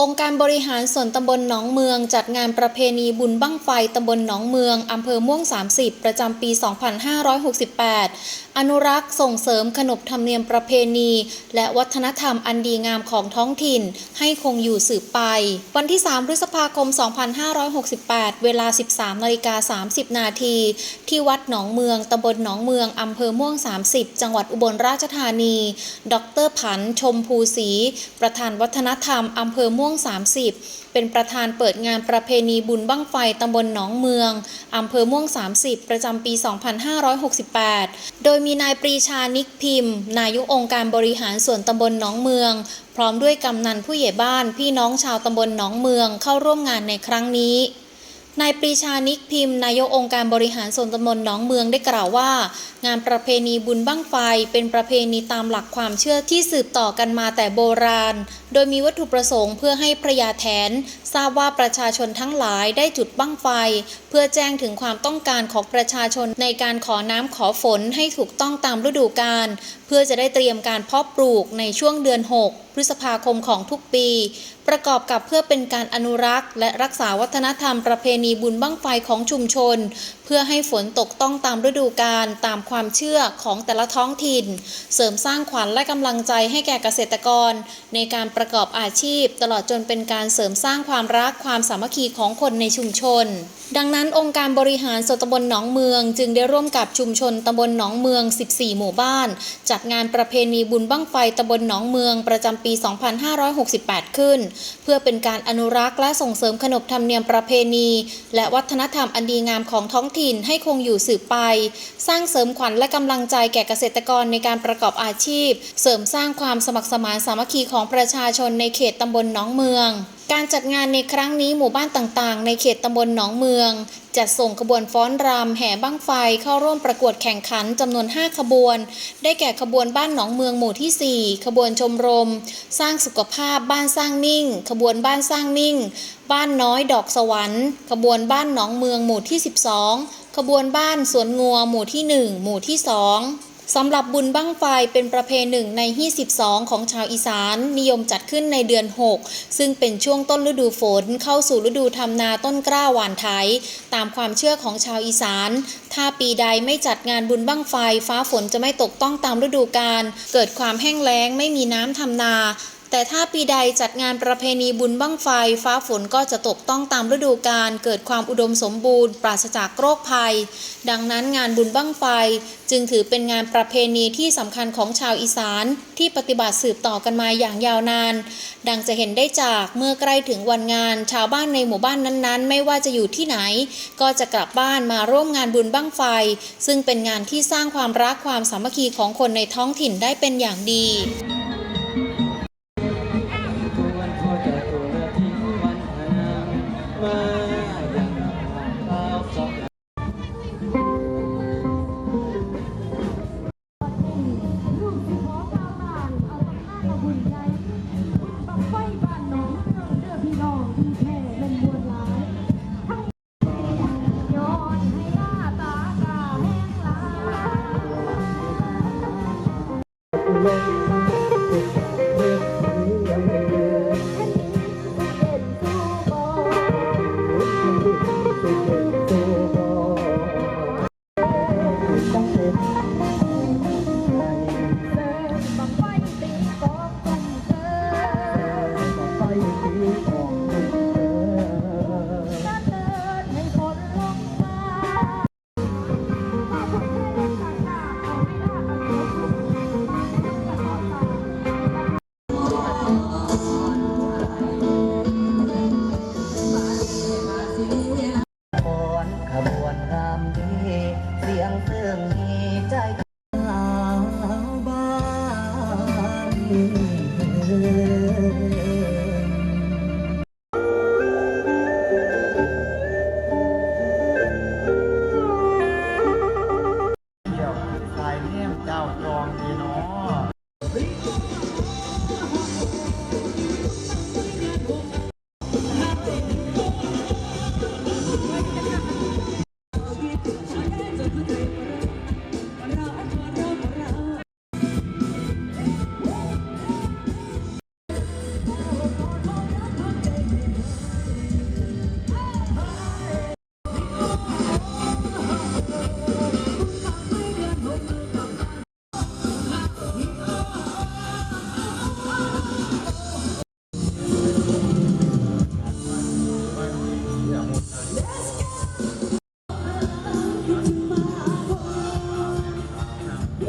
องค์การบริหารส่วนตำบลหนองเมือง จัดงานประเพณีบุญบั้งไฟตำบลหนองเมืองอำเภอม่วง 30 ประจำปี 2568 อนุรักษ์ส่งเสริมขนบธรรมเนียมประเพณี และวัฒนธรรมอันดีงามของท้องถิ่น ให้คงอยู่สืบไป วันที่ 3 พฤษภาคม 2568 เวลา 13นาฬิกา30 นาที ที่วัดหนองเมืองตำบลหนองเมืองอำเภอม่วง 30 จังหวัดอุบลราชธานี ดรผันชมภูศรีประธานวัฒนธรรมอำเภอม่วง่วง 30 เป็นประธานเปิดงานประเพณีบุญบั้งไฟตำบลหนองเมืองอำเภอม่วง 30 ประจำปี 2568 โดยมีนายปรีชานิกพิมพ์ นายกองค์การบริหารส่วนตำบลหนองเมือง พร้อมด้วยกำนันผู้ใหญ่บ้านพี่น้องชาวตำบลหนองเมืองเข้าร่วมงานในครั้งนี้นายปรีชานิกพิมพ์ นายกองค์การบริหารส่วนตำบลหนองเมืองได้กล่าวว่า งานประเพณีบุญบั้งไฟเป็นประเพณีตามหลักความเชื่อที่สืบต่อกันมาแต่โบราณ โดยมีวัตถุประสงค์เพื่อให้พระยาแถนทราบว่าประชาชนทั้งหลายได้จุดบั้งไฟ เพื่อแจ้งถึงความต้องการของประชาชนในการขอน้ำขอฝนให้ถูกต้องตามฤดูกาลเพื่อจะได้เตรียมการเพาะปลูกในช่วงเดือน 6 พฤษภาคมของทุกปี ประกอบกับเพื่อเป็นการอนุรักษ์ และรักษาวัฒนธรรมประเพณีบุญบั้งไฟของชุมชน เพื่อให้ฝนตกต้องตามฤดูกาลตามความเชื่อของแต่ละท้องถิ่น เสริมสร้างขวัญและกำลังใจให้แก่เกษตรกร ในการประประกอบอาชีพ ตลอดจนเป็นการเสริมสร้างความรักความสามัคคีของคนในชุมชน ดังนั้นองค์การบริหารส่วนตำบลหนองเมือง จึงได้ร่วมกับชุมชนตำบลหนองเมือง 14 หมู่บ้าน จัดงานประเพณีบุญบั้งไฟตำบลหนองเมืองประจำปี 2568 ขึ้น เพื่อเป็นการอนุรักษ์และส่งเสริมขนบธรรมเนียมประเพณี และวัฒนธรรมอันดีงามของท้องถิ่นให้คงอยู่สืบไป สร้างเสริมขวัญและกำลังใจแก่เกษตรกรในการประกอบอาชีพ เสริมสร้างความสมัครสมานสามัคคีของประชาชนในเขตตำบลหนองเมือง การจัดงานในครั้งนี้หมู่บ้านต่างๆ ในเขตตำบลหนองเมือง จัดส่งขบวนฟ้อนรำแห่บั้งไฟเข้าร่วมประกวดแข่งขันจำนวน 5 ขบวน ได้แก่ขบวนบ้านหนองเมืองหมู่ที่ 4 ขบวนชมรม สร้างสุขภาพบ้านสร้างนิ่ง ขบวนบ้านสร้างนิ่ง บ้านน้อยดอกสวรรค์ ขบวนบ้านหนองเมืองหมู่ที่ 12 ขบวนบ้านสวนงัวหมู่ที่ 1 หมู่ที่ 2 สำหรับบุญบั้งไฟเป็นประเพณีหนึ่งใน 22 ของชาวอีสานนิยมจัดขึ้นในเดือน 6 ซึ่งเป็นช่วงต้นฤดูฝนเข้าสู่ฤดูทำนาต้นกล้าหวานไถตามความเชื่อของชาวอีสาน ถ้าปีใดไม่จัดงานบุญบั้งไฟ ฟ้าฝนจะไม่ตกต้องตามฤดูกาลเกิดความแห้งแล้งไม่มีน้ำทำนา แต่ถ้าปีใดจัดงานประเพณีบุญบั้งไฟ ฟ้าฝนก็จะตกต้องตามฤดูกาลเกิดความอุดมสมบูรณ์ ปราศจากโรคภัย ดังนั้นงานบุญบั้งไฟ จึงถือเป็นงานประเพณีที่สำคัญของชาวอีสานที่ปฏิบัติสืบต่อกันมาอย่างยาวนาน ดังจะเห็นได้จากเมื่อใกล้ถึงวันงาน ชาวบ้านในหมู่บ้านนั้นๆ ไม่ว่าจะอยู่ที่ไหน ก็จะกลับบ้านมาร่วมงานบุญบั้งไฟ ซึ่งเป็นงานที่สร้างความรักความสามัคคีของคนในท้องถิ่นได้เป็นอย่างดี ล